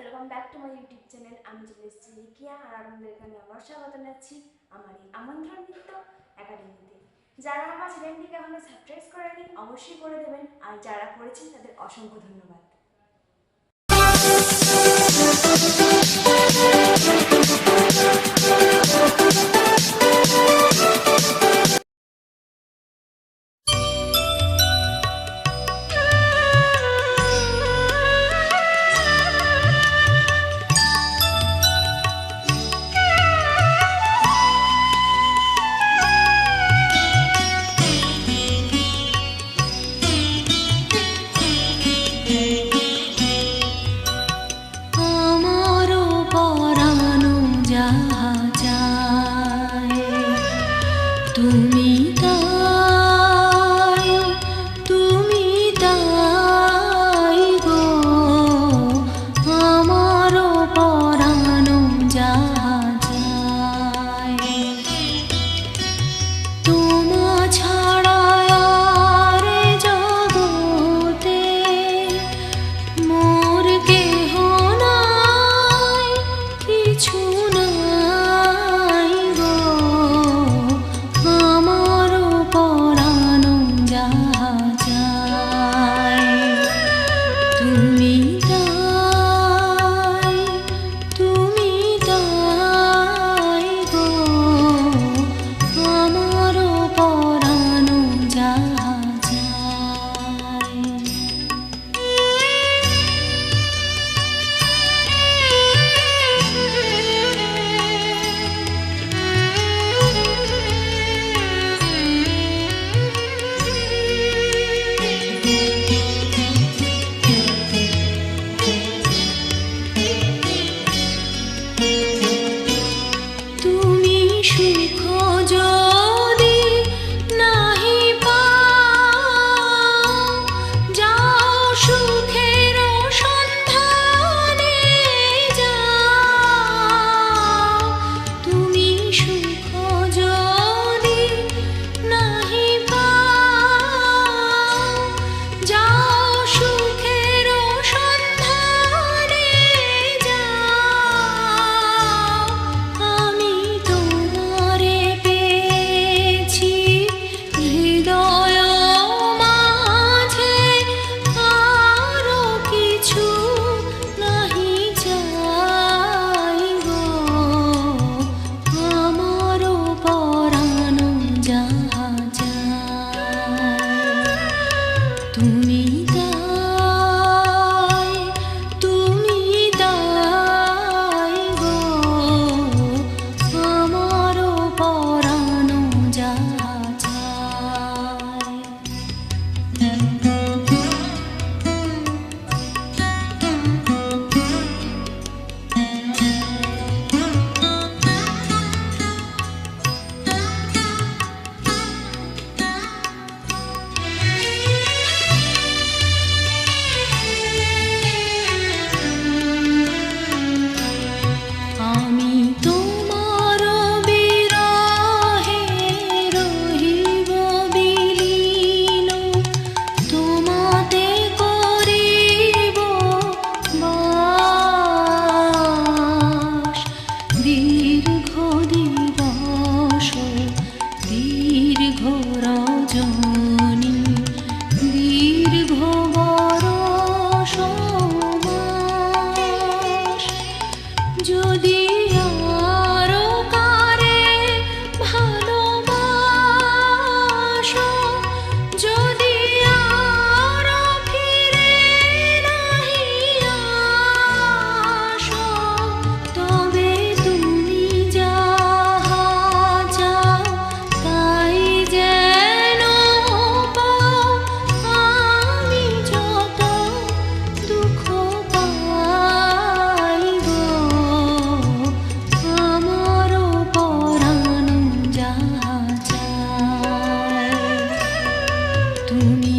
Welcome back to my YouTube channel আমি চলে এসেছি লিখিয়া আর আপনাদের এখানে আমার স্বাগত জানাচ্ছি আমার এই আমন্ত্রণ নৃত্য একাডেমিতে যারা আমার চ্যানেলটিকে এখনও সাবস্ক্রাইব করেনি, অবশ্যই করে দেবেন। আর যারা করেছেন, তাদের অসংখ্য ধন্যবাদ। time. i don't tune